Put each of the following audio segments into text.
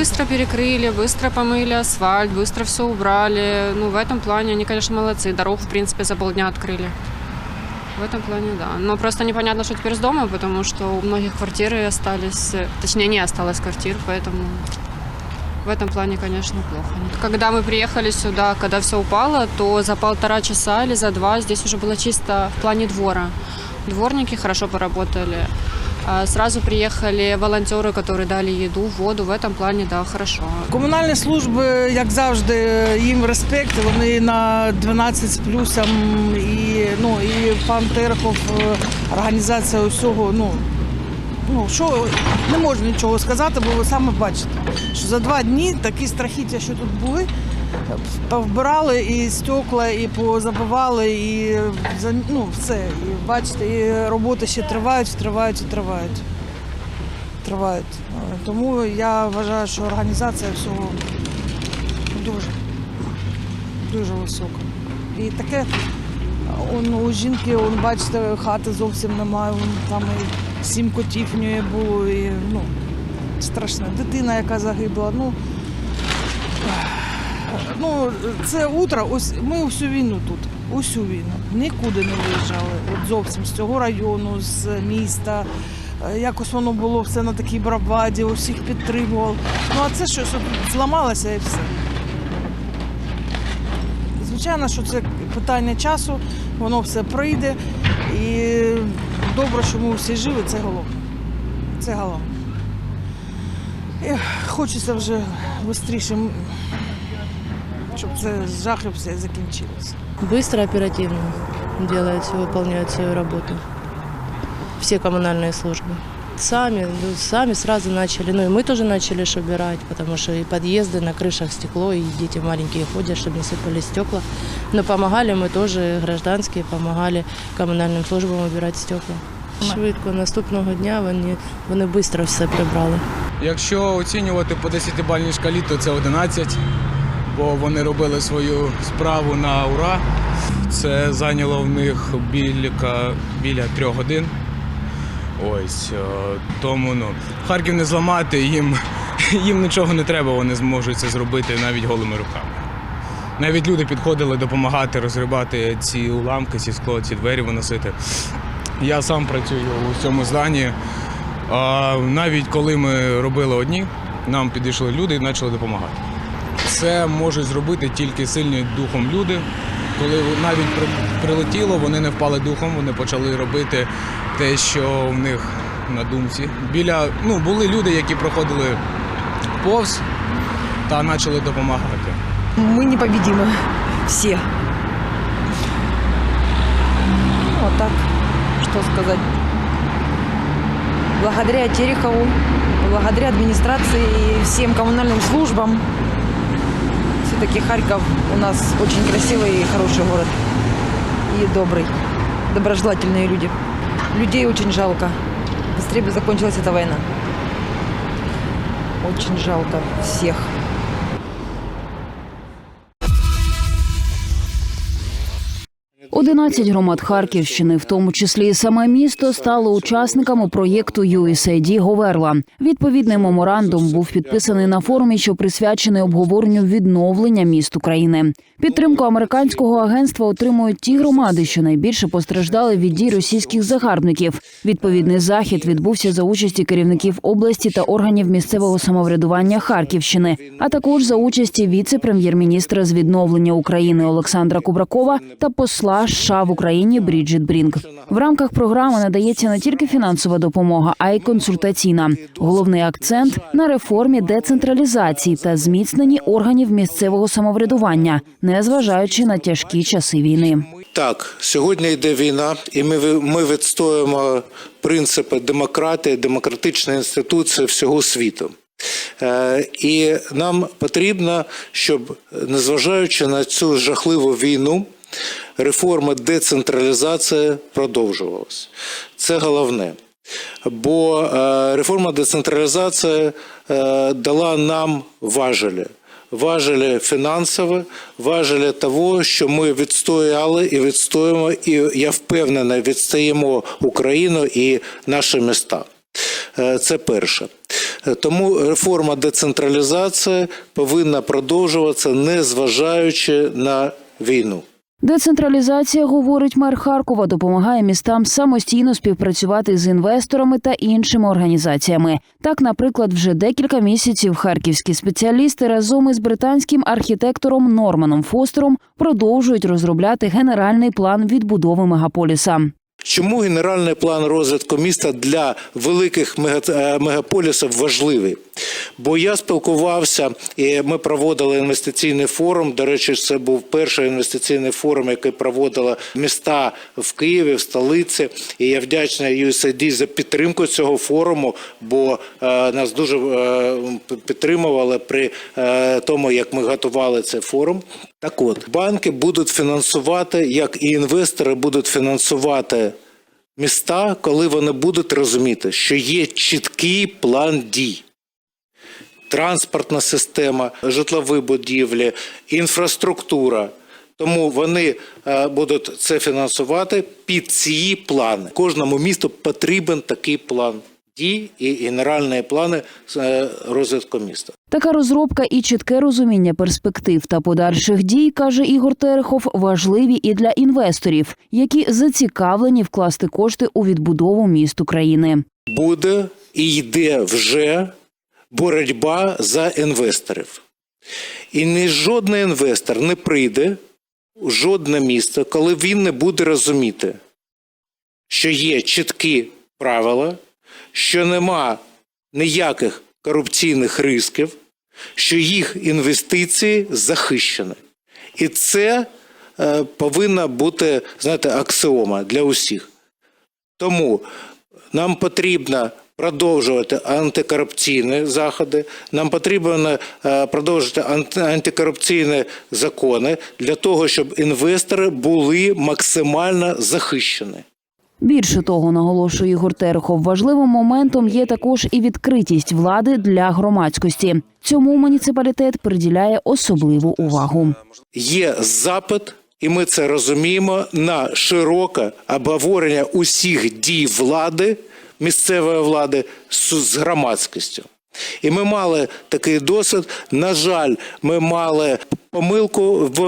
быстро перекрыли, быстро помыли асфальт, быстро все убрали. Ну, в этом плане они, конечно, молодцы. Дорогу, в принципе, за полдня открыли. В этом плане, да. Но просто непонятно, что теперь с домом, потому что у многих квартиры остались, точнее, не осталось квартир, поэтому в этом плане, конечно, плохо. Когда мы приехали сюда, когда все упало, то за полтора часа или за два здесь уже было чисто в плане двора. Дворники хорошо поработали. А Сразу приехали волонтеры, которые дали еду, воду. В этом плане, да, хорошо. Комунальні служби, як завжди, їм респект. Вони на 12 з плюсом. І, ну, і пан Терехов, е, організація усього. Ну, ну що не можу нічого сказати, бо ви саме бачите, що за два дні такі страхіття, що тут були, повбирали і стекла, і позабивали, і ну, все. І бачите, і роботи ще тривають, тривають і тривають. Тривають. Тому я вважаю, що організація всього дуже, дуже висока. І таке, он, у жінки, он, бачите, хати зовсім немає, вон, там і сім котів в неї було, і ну, страшне. Дитина, яка загибла. Ну, ну, це утро, ось ми всю війну тут, усю війну. Нікуди не виїжджали. От зовсім з цього району, з міста. Е, Якось воно було все на такій браваді, усіх підтримував. Ну а це щось зламалося і все. Звичайно, що це питання часу, воно все прийде. І добре, що ми всі живі, це головне. Це головне. Хочеться вже швидше, щоб це жахи все закінчилося. Быстро, оперативно делают, выполняют свою работу. Все коммунальные службы. Сами, ну, сами сразу начали, ну и мы тоже начали ж убирать, потому что и подъезды, на крышах стекло, и дети маленькие ходят, чтобы не сыпали стекла. Но помогали мы тоже, гражданские, помогали комунальним службам убирать стекла. Швидко, наступного дня вони, вони швидко все прибрали. Якщо оцінювати по 10-бальній шкалі, то це 11, бо вони робили свою справу на ура. Це зайняло в них біля, біля трьох годин. Ось е, тому ну, Харків не зламати, їм, їм нічого не треба, вони зможуть це зробити навіть голими руками. Навіть люди підходили допомагати розгрібати ці уламки, ці скло, ці двері виносити. Я сам працюю у цьому зданні. А навіть коли ми робили одні, нам підійшли люди і почали допомагати. Це можуть зробити тільки сильні духом люди. Коли навіть при- прилетіло, вони не впали духом, вони почали робити те, що в них на думці. Біля ну були люди, які проходили повз та почали допомагати. Мы непобедимы. Все. Ну, Вот так. Что сказать. Благодаря Терехову, благодаря администрации и всем коммунальным службам. Все-таки Харьков у нас очень красивый и хороший город. И добрый. Доброжелательные люди. Людей очень жалко. Быстрее бы закончилась эта война. Очень жалко всех. Одинадцять громад Харківщини, в тому числі і саме місто, стало учасниками проєкту USAID Говерла. Відповідний меморандум був підписаний на форумі, що присвячений обговоренню відновлення міст України. Підтримку американського агентства отримують ті громади, що найбільше постраждали від дій російських загарбників. Відповідний захід відбувся за участі керівників області та органів місцевого самоврядування Харківщини, а також за участі віце-прем'єр-міністра з відновлення України Олександра Кубракова та посла США в Україні Бріджит Брінк. В рамках програми надається не тільки фінансова допомога, а й консультаційна. Головний акцент на реформі децентралізації та зміцненні органів місцевого самоврядування, незважаючи на тяжкі часи війни. Так, сьогодні йде війна, і ми, ми відстоюємо принципи демократії, демократичної інституції всього світу. Е, І нам потрібно, щоб, незважаючи на цю жахливу війну, реформа децентралізації продовжувалася. Це головне. Бо е, реформа децентралізації е, дала нам важелі. Важелі фінансові, важелі того, що ми відстояли і відстоїмо, і я впевнений, відстоїмо Україну і наші міста. Е, Це перше. Тому реформа децентралізації повинна продовжуватися, не зважаючи на війну. Децентралізація, говорить мер Харкова, допомагає містам самостійно співпрацювати з інвесторами та іншими організаціями. Так, наприклад, вже декілька місяців харківські спеціалісти разом із британським архітектором Норманом Фостером продовжують розробляти генеральний план відбудови мегаполіса. Чому генеральний план розвитку міста для великих е, мегаполісів важливий? Бо я спілкувався, і ми проводили інвестиційний форум. До речі, це був перший інвестиційний форум, який проводили міста в Києві, в столиці. І я вдячний USAID за підтримку цього форуму, бо е, нас дуже е, підтримували при тому, як ми готували цей форум. Так от, банки будуть фінансувати, як і інвестори будуть фінансувати міста, коли вони будуть розуміти, що є чіткий план дій. Транспортна система, житлові будівлі, інфраструктура. Тому вони е, будуть це фінансувати під ці плани. Кожному місту потрібен такий план дій і генеральні плани е, розвитку міста. Така розробка і чітке розуміння перспектив та подальших дій, каже Ігор Терехов, важливі і для інвесторів, які зацікавлені вкласти кошти у відбудову міст України. буде і йде вже боротьба за інвесторів. І ні жодний інвестор не прийде у жодне місто, коли він не буде розуміти, що є чіткі правила, що нема ніяких корупційних ризиків, що їх інвестиції захищені. І це е, повинна бути, знаєте, аксіома для усіх. Тому нам потрібно продовжувати антикорупційні заходи, нам потрібно е, продовжувати анти- антикорупційні закони для того, щоб інвестори були максимально захищені. Більше того, наголошує Ігор Терехов, важливим моментом є також і відкритість влади для громадськості. Цьому муніципалітет приділяє особливу увагу. Є запит, і ми це розуміємо, на широке обговорення усіх дій влади, місцевої влади з громадськістю. І ми мали такий досвід. На жаль, ми мали помилку в е,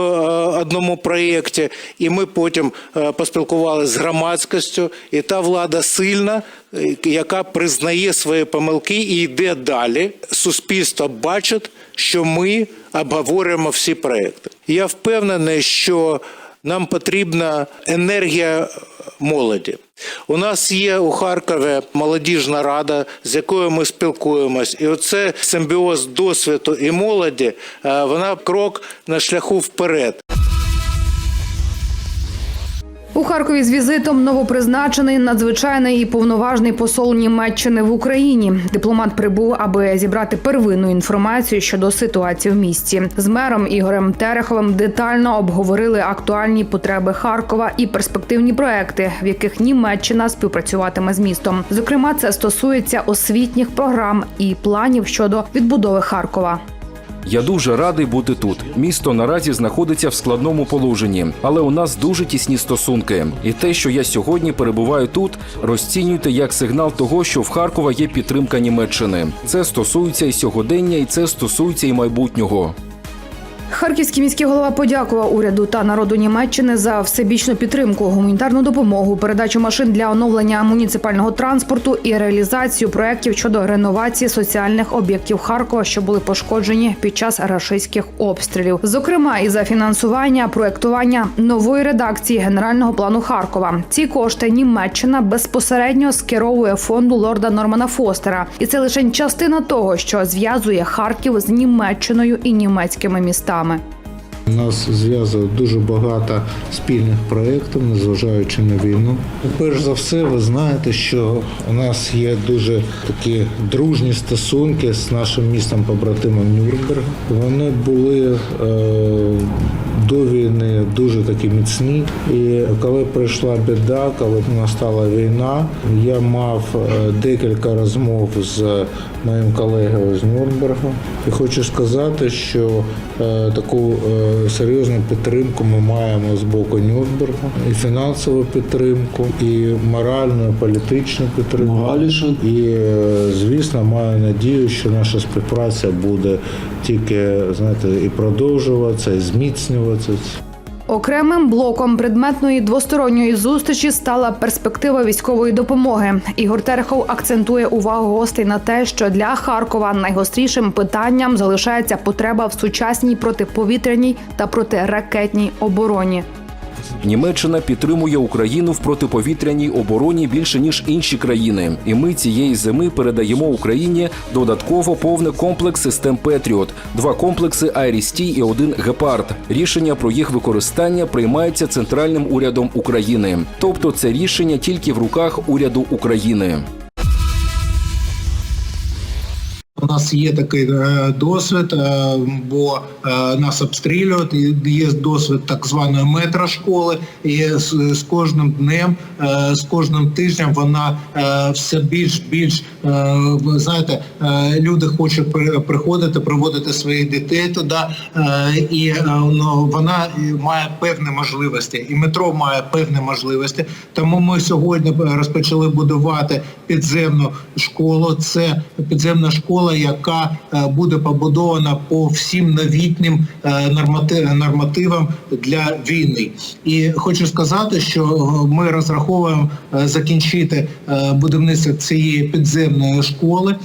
одному проєкті, і ми потім е, поспілкувалися з громадськістю, і та влада сильна, е, яка признає свої помилки і йде далі. Суспільство бачить, що ми обговорюємо всі проекти. Я впевнений, що нам потрібна енергія молоді. У нас є у Харкові молодіжна рада, з якою ми спілкуємось, і оце симбіоз досвіду і молоді, е, вона крок на шляху вперед. У Харкові з візитом новопризначений надзвичайний і повноважний посол Німеччини в Україні. Дипломат прибув, аби зібрати первинну інформацію щодо ситуації в місті. З мером Ігорем Тереховим детально обговорили актуальні потреби Харкова і перспективні проекти, в яких Німеччина співпрацюватиме з містом. Зокрема, це стосується освітніх програм і планів щодо відбудови Харкова. Я дуже радий бути тут. Місто наразі знаходиться в складному положенні, але у нас дуже тісні стосунки. І те, що я сьогодні перебуваю тут, розцінюйте як сигнал того, що в Харкова є підтримка Німеччини. Це стосується і сьогодення, і це стосується і майбутнього. Харківський міський голова подякував уряду та народу Німеччини за всебічну підтримку, гуманітарну допомогу, передачу машин для оновлення муніципального транспорту і реалізацію проєктів щодо реновації соціальних об'єктів Харкова, що були пошкоджені під час рашистських обстрілів. Зокрема, і за фінансування проєктування нової редакції генерального плану Харкова. Ці кошти Німеччина безпосередньо скеровує фонду лорда Нормана Фостера, і це лише частина того, що зв'язує Харків з Німеччиною і німецькими містами руками. Нас зв'язує дуже багато спільних проєктів, незважаючи на війну. Перш за все, ви знаєте, що у нас є дуже такі дружні стосунки з нашим містом побратимом Нюрнберг. Вони були е, до війни дуже такі міцні. І коли прийшла біда, коли настала війна, я мав е, декілька розмов з моїм колегою з Нюрнбергу. І хочу сказати, що е, таку серйозну підтримку ми маємо з боку Нюрнберга, і фінансову підтримку, і моральну, і політичну підтримку. І е, звісно, маю надію, що наша співпраця буде тільки знаєте, і продовжуватися, і зміцнюватися. Окремим блоком предметної двосторонньої зустрічі стала перспектива військової допомоги. Ігор Терехов акцентує увагу гостей на те, що для Харкова найгострішим питанням залишається потреба в сучасній протиповітряній та протиракетній обороні. Німеччина підтримує Україну в протиповітряній обороні більше ніж інші країни, і ми цієї зими передаємо Україні додатково повний комплекс систем Петріот, два комплекси Айрістій і один Гепард. Рішення про їх використання приймається центральним урядом України, тобто це рішення тільки в руках уряду України. У нас є такий е, досвід, е, бо е, нас обстрілюють. Є досвід так званої метрошколи, і з, кожним днем, з кожним тижнем вона все більш більш знаєте, люди хочуть приходити, приводити своїх дітей туди, і ну, вона має певні можливості, і метро має певні можливості. Тому ми сьогодні розпочали будувати підземну школу. Це підземна школа, яка е, буде побудована по всім новітнім е, нормативам для війни. І хочу сказати, що е, ми розраховуємо закінчити будівництво цієї підземної школи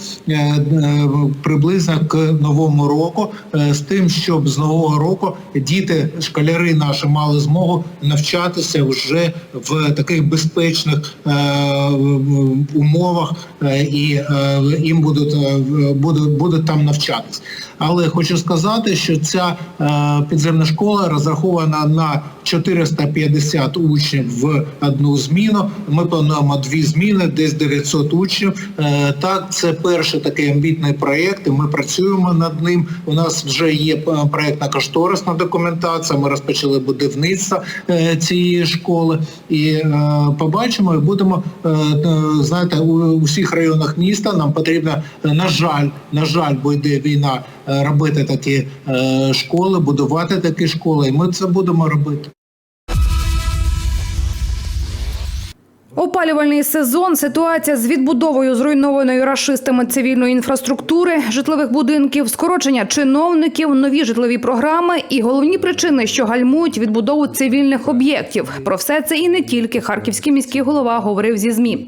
приблизно к новому року, з тим, щоб з нового року діти, школяри наші мали змогу навчатися вже в таких безпечних умовах і їм будуть, е, будуть, будуть там навчатись. Але хочу сказати, що ця е, підземна школа розрахована на 450 учнів в одну зміну. Ми плануємо дві зміни, десь 900 учнів. Е, так, це перший такий амбітний проєкт, ми працюємо над ним. У нас вже є е, проєктна кошторисна документація. Ми розпочали будівництво цієї школи і побачимо і будемо знаєте, у, всіх районах міста нам потрібно, на жаль, на жаль, бо йде війна, е, робити такі е, школи, будувати такі школи, і ми це будемо робити. Опалювальний сезон, ситуація з відбудовою зруйнованої рашистами цивільної інфраструктури, житлових будинків, скорочення чиновників, нові житлові програми і головні причини, що гальмують відбудову цивільних об'єктів. Про все це і не тільки харківський міський голова говорив зі змі.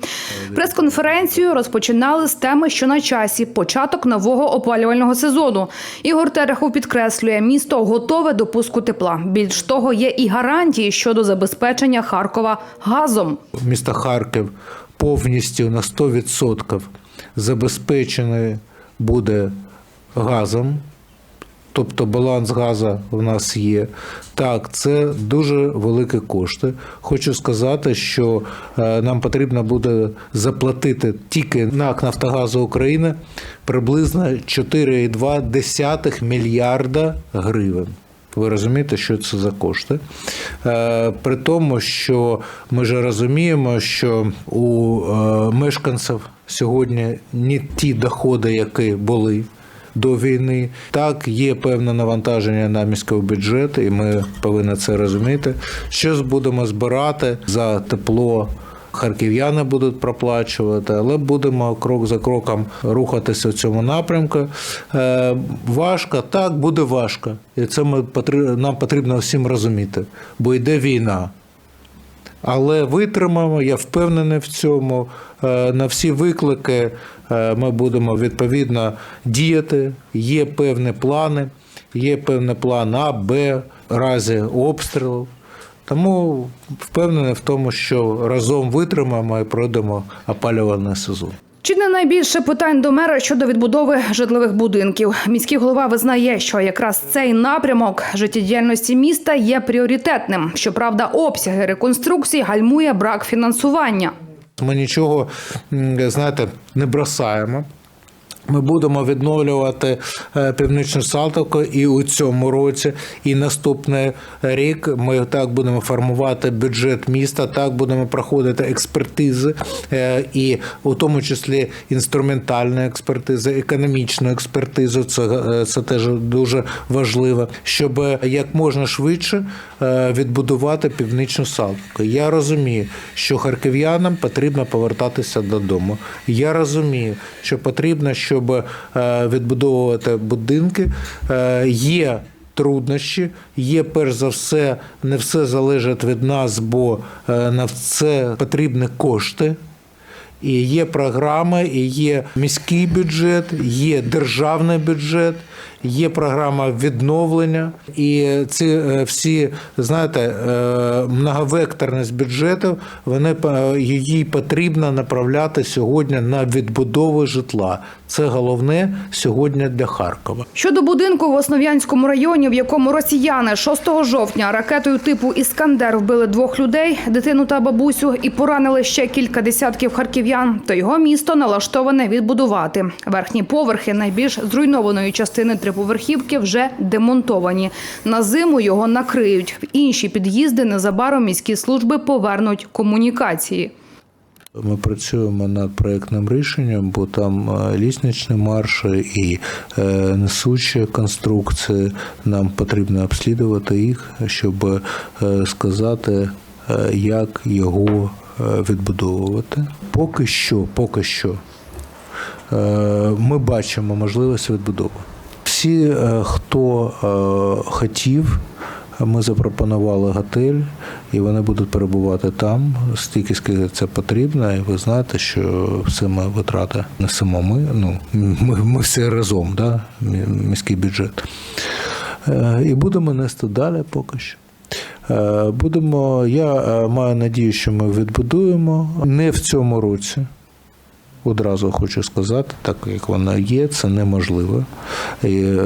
Прес-конференцію розпочинали з теми, що на часі початок нового опалювального сезону. Ігор Терехов підкреслює, місто готове до пуску тепла. Більш того, є і гарантії щодо забезпечення Харкова газом. Місто Харків повністю на 100% забезпечений буде газом. Тобто баланс газу в нас є. Так, це дуже великі кошти. Хочу сказати, що е, нам потрібно буде заплатити тільки НАК Нафтогазу України приблизно 4,2 мільярда гривень. Ви розумієте, що це за кошти? Е, При тому, що ми ж розуміємо, що у е, мешканців сьогодні не ті доходи, які були до війни. Так, є певне навантаження на міський бюджет, і ми повинні це розуміти. Що будемо збирати за тепло. Харків'яни будуть проплачувати, але будемо крок за кроком рухатися в цьому напрямку. Е, важко, так буде важко. І це ми нам потрібно всім розуміти, бо йде війна. Але витримаємо, я впевнений в цьому. Е, На всі виклики е, ми будемо відповідно діяти. Є певні плани, є певний план А, Б, разі обстрілів. Тому впевнений в тому, що разом витримаємо і пройдемо опалювальний сезон. Чи не найбільше питань до мера щодо відбудови житлових будинків? Міський голова визнає, що якраз цей напрямок життєдіяльності міста є пріоритетним. Щоправда, обсяги реконструкції гальмує брак фінансування. Ми нічого, знаєте, не бросаємо. Ми будемо відновлювати е, північну Салтовку і у цьому році, і наступний рік ми так будемо формувати бюджет міста, так будемо проходити експертизи, е, і у тому числі інструментальну експертизу, економічну експертизу. Це, е, це теж дуже важливо, щоб як можна швидше відбудувати північну Салтовку. Я розумію, що харків'янам потрібно повертатися додому. Я розумію, що потрібно, щоб е, відбудовувати будинки. Е, Є труднощі, є перш за все, не все залежить від нас, бо е, на це потрібні кошти. І є програми, і є міський бюджет, є державний бюджет, є програма відновлення. І ці е, всі, знаєте, е, многовекторність бюджетів, вони е, її потрібно направляти сьогодні на відбудову житла. Це головне сьогодні для Харкова. Щодо будинку в Основ'янському районі, в якому росіяни 6 жовтня ракетою типу Іскандер вбили двох людей, дитину та бабусю, і поранили ще кілька десятків харків'ян, то його місто налаштоване відбудувати. Верхні поверхи найбільш зруйнованої частини триповерхівки вже демонтовані. На зиму його накриють. В інші під'їзди незабаром міські служби повернуть комунікації. Ми працюємо над проєктним рішенням, бо там е, лісничні марші і е, несучі конструкції. Нам потрібно обслідувати їх, щоб е, сказати, як його відбудовувати. Поки що, поки що ми бачимо можливість відбудови. Всі, е, хто е, хотів, ми запропонували готель, і вони будуть перебувати там стільки, скільки це потрібно. І ви знаєте, що все ми витрати несемо ми. Ну ми, ми всі разом, да? міський бюджет. Е, І будемо нести далі поки що. Будемо, я маю надію, що ми відбудуємо не в цьому році. Одразу хочу сказати, так як воно є, це неможливо. І, е,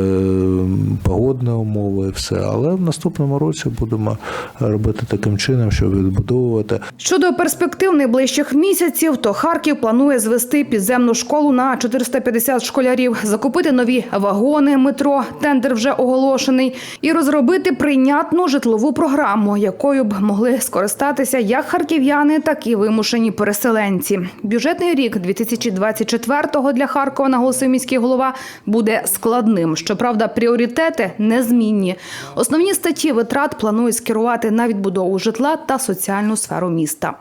погодні умови, і все. Але в наступному році будемо робити таким чином, щоб відбудовувати Щодо перспектив найближчих місяців, то Харків планує звести підземну школу на 450 школярів, закупити нові вагони метро, тендер вже оголошений, і розробити прийнятну житлову програму, якою б могли скористатися як харків'яни, так і вимушені переселенці. Бюджетний рік 2024-го для Харкова, наголосив міський голова, буде складним. Щоправда, пріоритети незмінні. Основні статті витрат планують скерувати на відбудову житла та соціальну сферу міста.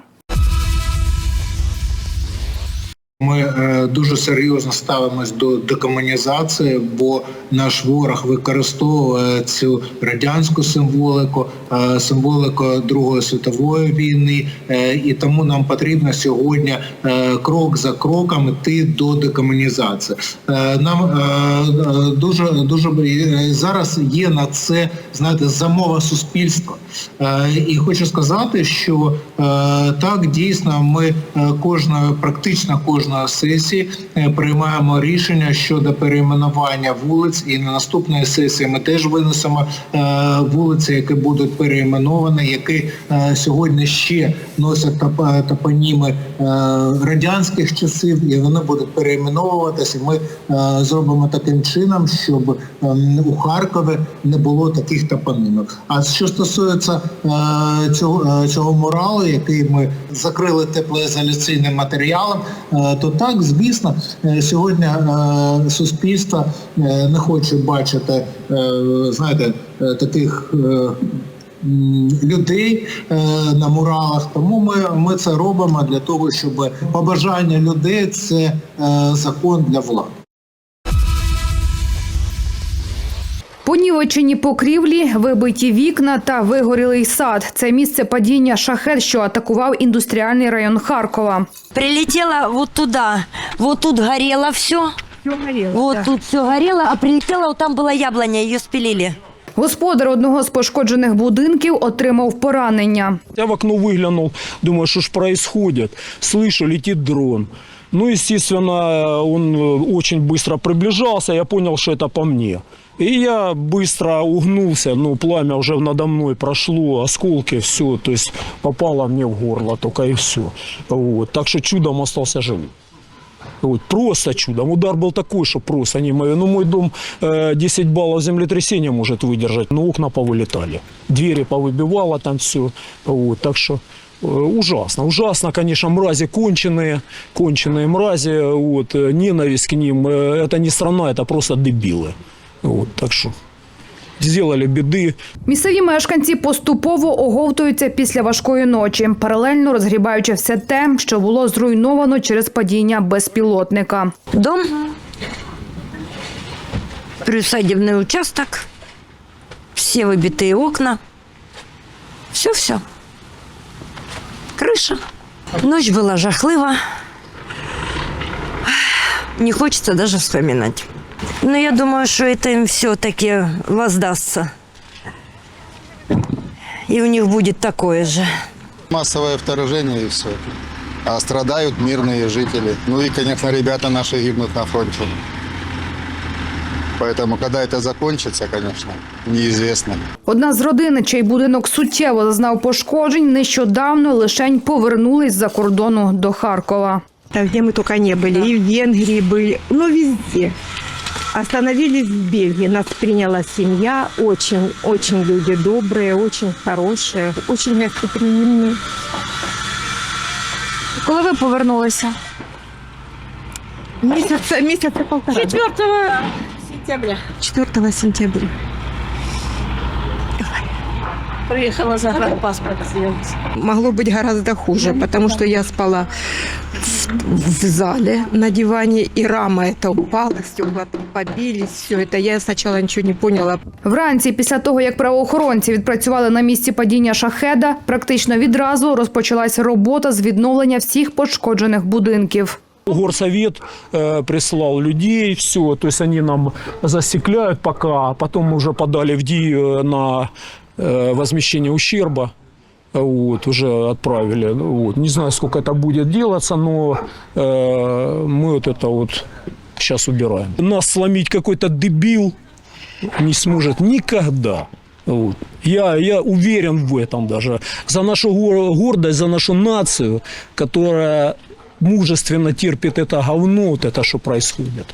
Ми е, дуже серйозно ставимось до декомунізації, бо наш ворог використовує цю радянську символіку, е, символіку Другої світової війни, е, і тому нам потрібно сьогодні крок за кроком йти до декомунізації. Нам дуже дуже зараз є на це знаєте замова суспільства. І хочу сказати, що так дійсно ми кожної, практично кожної сесії е, приймаємо рішення щодо перейменування вулиць, і на наступної сесії ми теж винесемо е, вулиці, які будуть перейменовані, які е, сьогодні ще носять топ- топоніми радянських часів, і вони будуть перейменовуватися. Ми зробимо таким чином, щоб ем, у Харкові не було таких топонімів. А що стосується цього, цього муралу, який ми закрили теплоізоляційним матеріалом, то так, звісно, е, сьогодні е, суспільство е, не хоче бачити, знаєте, таких. Людей на муралах, тому ми, ми це робимо для того, щоб побажання людей це закон для влади. Понівечені покрівлі, вибиті вікна та вигорілий сад. Це місце падіння шахет, що атакував індустріальний район Харкова Прилетела вот туда, вот тут горело все. Вот тут все горело, а прилетела, вот там была яблоня, ее спилили. Господар одного з пошкоджених будинків отримав поранення. Я в окно выглянул, думаю, что ж происходит. Слышу, летит дрон. Ну, естественно, он э, очень быстро приближался, я понял, что это по мне. И я быстро угнулся, ну, пламя уже надо мной прошло, осколки, все, то есть попало мне в горло только и все. Вот. Так что чудом остался живым. Вот, просто чудом. Удар был такой, что просто не мое. Ну, мой дом э, 10 баллов землетрясения может выдержать, но окна повылетали. Двери повыбивало там все. Вот, так что э, ужасно. Ужасно, конечно, мрази конченые, конченые мрази. Вот, э, ненависть к ним. э, это не страна, это просто дебилы. Вот, так что сделали беды. Місцеві мешканці поступово оговтуються після важкої ночі, паралельно розгрібаючи все те, що було зруйновано через падіння безпілотника. Дом, приусадебный участок, все выбитые окна. Все-все. Крыша. Ночь была жахлива. Не хочется даже вспоминать. Но я думаю, что это им все-таки воздастся. И у них будет такое же. Массовое вторжение и все. А страдают мирные жители. Ну и, конечно, ребята наши гибнут на фронте. Поэтому, когда это закончится, конечно, неизвестно. Одна з родин, чий будинок суттєво зазнав пошкоджень, нещодавно лишень повернулись за кордону до Харкова. Да, где мы только не были. И в Венгрии были, ну везде. Остановились в Бельгии. Нас приняла семья. Очень, очень люди добрые, очень хорошие, очень гостеприимные. Коли ви повернулися? Месяца, месяца полтора. 4 сентября. 4 сентября. Приехала за паспорт сделать. Могло быть гораздо хуже, потому что я спала в, в зале на диване, и рама эта упала, стекла побились, все это. Я сначала ничего не поняла. Вранці, після того як правоохоронці відпрацювали на місці падіння шахеда, практично відразу розпочалась робота з відновлення всіх пошкоджених будинків. Горсовет э, прислал людей, все, то есть они нам засекляют пока, а потом мы уже подали в ДИ э, на э, возмещение ущерба, вот, уже отправили, ну, вот, не знаю, сколько это будет делаться, но э, мы вот это вот сейчас убираем. Нас сломить какой-то дебил не сможет никогда. Вот. Я, я уверен в этом даже. За нашу гор- гордость, за нашу нацию, которая мужественно терпит это говно, вот это, что происходит.